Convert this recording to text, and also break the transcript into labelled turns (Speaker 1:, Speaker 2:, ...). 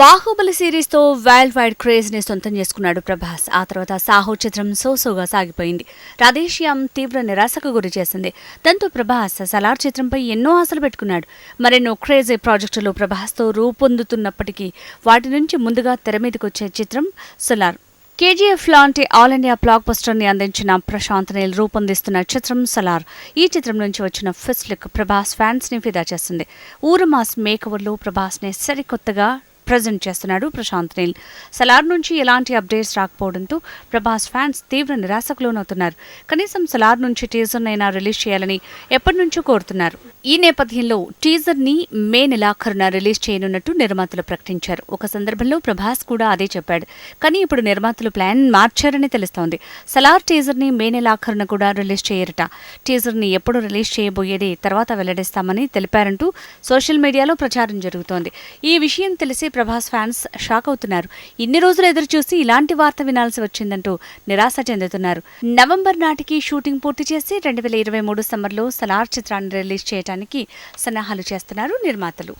Speaker 1: బాహుబలి సిరీస్తో world wide క్రేజ్ని సొంతం చేసుకున్నాడు ప్రభాస్. ఆ తర్వాత సాహో చిత్రం సోసోగా సాగిపోయింది. రాధేశ్యాం తీవ్ర నిరాశకు గురి చేసింది. దాంతో ప్రభాస్ సలార్ చిత్రంపై ఎన్నో ఆశలు పెట్టుకున్నాడు. మరెన్నో క్రేజీ ప్రాజెక్టులు ప్రభాస్తో రూపొందుతున్నప్పటికీ వాటి నుంచి ముందుగా తెర మీదకొచ్చే చిత్రం సలార్. కేజీఎఫ్ లాంటి ఆల్ ఇండియా బ్లాక్ బస్టర్ని అందించిన ప్రశాంత్ నీల్ రూపొందిస్తున్న చిత్రం సలార్. ఈ చిత్రం నుంచి వచ్చిన ఫిస్ట్ లుక్ ప్రభాస్ ఫ్యాన్స్ని ఫిదా చేస్తుంది. ఊరమాస్ మేకవర్లో ప్రభాస్ని సరికొత్తగా ప్రజెంట్ చేస్తున్నాడు ప్రశాంత్ నీల్. సలార్ నుంచి ఎలాంటి అప్డేట్స్ రాకపోవడంతో ప్రభాస్ ఫ్యాన్స్ తీవ్ర నిరాశకు లోనవుతున్నారు కనీసం సలార్ నుంచి టీజర్ నైనా రిలీజ్ చేయాలని ఎప్పటి నుంచో కోరుతున్నారు. ఈ నేపథ్యంలో టీజర్ని మే నెలాఖరున రిలీజ్ చేయనున్నట్టు నిర్మాతలు ప్రకటించారు. ఒక సందర్భంలో ప్రభాస్ కూడా అదే చెప్పాడు. కానీ ఇప్పుడు నిర్మాతలు ప్లాన్ మార్చారని తెలుస్తోంది. సలార్ టీజర్ని మే నెలాఖరున కూడా రిలీజ్ చేయరట. టీజర్ని ఎప్పుడు రిలీజ్ చేయబోయేది తర్వాత వెల్లడిస్తామని తెలిపారంటూ సోషల్ మీడియాలో ప్రచారం జరుగుతోంది. ఈ విషయం తెలిసి ప్రభాస్ ఫ్యాన్స్ షాక్ అవుతున్నారు. ఇన్ని రోజులు ఎదురు చూసి ఇలాంటి వార్త వినాల్సి వచ్చిందంటూ నిరాశ చెందుతున్నారు. నవంబర్ నాటికి షూటింగ్ పూర్తి చేసి రెండు వేల ఇరవై మూడు సమ్మర్లో సలార్ చిత్రాన్ని రిలీజ్ చేయడానికి సన్నాహాలు చేస్తున్నారు నిర్మాతలు.